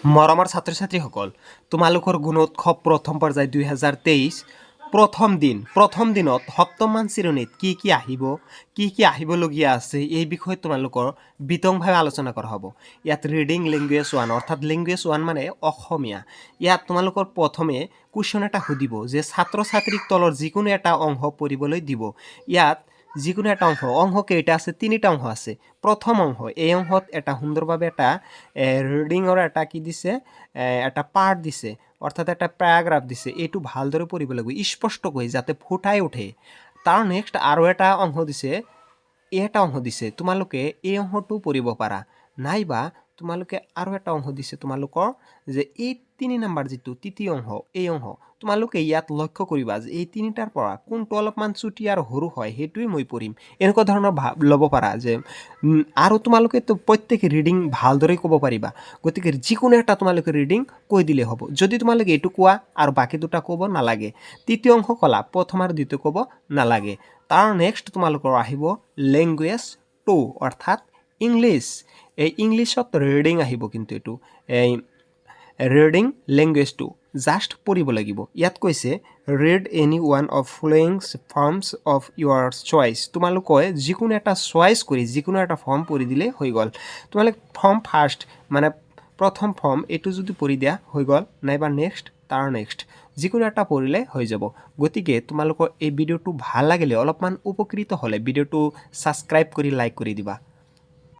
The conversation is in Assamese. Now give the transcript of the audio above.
মৰমৰ ছাত্ৰ ছাত্ৰীসকল তোমালোকৰ গুণোৎসৱ প্ৰথম পৰ্যায় দুই হাজাৰ তেইছ। প্ৰথম দিন, প্ৰথম দিনত সপ্তমমান শ্ৰেণীত কি কি আহিব, কি কি আহিবলগীয়া আছে, এই বিষয়ে তোমালোকৰ বিতংভাৱে আলোচনা কৰা হ'ব। ইয়াত ৰিডিং লেংগুৱেজ ওৱান অৰ্থাৎ লেংগুৱেজ ওৱান মানে অসমীয়া। ইয়াত তোমালোকৰ প্ৰথমে কুৱেশ্যন এটা সুধিব, যে ছাত্ৰ ছাত্ৰীক তলৰ যিকোনো এটা অংশ পঢ়িবলৈ দিব। ইয়াত যিকোনো এটা অংশ অংশ কেইটা আছে, তিনিটা অংশ আছে। প্ৰথম অংশ, এই অংশত এটা সুন্দৰভাৱে এটা ৰিডিঙৰ এটা কি দিছে এটা পাৰ্ট দিছে, অৰ্থাৎ এটা পেৰাগ্ৰাফ দিছে। এইটো ভালদৰে পঢ়িব লাগিব, স্পষ্টকৈ, যাতে ফুটাই উঠে। তাৰ নেক্সট আৰু এটা অংশ দিছে এটা অংশ দিছে। তোমালোকে এই অংশটো পঢ়িব পাৰা। নাইবা তোমালোকে আৰু এটা অংশ দিছে তোমালোকৰ যে এই তিনি নম্বৰ যিটো তৃতীয় অংশ এই অংশ তোমালোকে ইয়াত লক্ষ্য কৰিবা যে এই তিনিটাৰ পৰা কোনটো অলপমান চুটি আৰু সৰু হয় সেইটোৱে মই পঢ়িম। এনেকুৱা ধৰণৰ ভাৱ ল'ব পাৰা যে আৰু তোমালোকেতো প্ৰত্যেকে ৰিডিং ভালদৰে ক'ব পাৰিবা। গতিকে যিকোনো এটা তোমালোকে ৰিডিং কৈ দিলে হ'ব। যদি তোমালোকে এইটো কোৱা আৰু বাকী দুটা ক'ব নালাগে তৃতীয় অংশ ক'লা প্ৰথম আৰু দ্বিতীয় ক'ব নালাগে। তাৰ নেক্সট তোমালোকৰ আহিব লেংগুৱেজ টু অৰ্থাৎ ইংলিছ এই ইংলিছত ৰিডিং আহিব কিন্তু এইটো। এই ৰিডিং লেংগুৱেজ টু জাষ্ট পঢ়িব লাগিব। ইয়াত কৈছে read any one of following forms of your choice তোমালোকে যিকোনো এটা চইচ কৰি যিকোনো এটা ফৰ্ম পঢ়ি দিলে হৈ গ'ল। তোমালোকে ফৰ্ম ফাৰ্ষ্ট মানে প্ৰথম ফৰ্ম এইটো যদি পঢ়ি দিয়া হৈ গ'ল নাইবা নেক্সট তাৰ নেক্সট যিকোনো এটা পঢ়িলে হৈ যাব। গতিকে তোমালোকৰ এই ভিডিঅ'টো ভাল লাগিলে অলপমান উপকৃত হ'লে ভিডিঅ'টো ছাবস্ক্ৰাইব কৰি লাইক কৰি দিবা।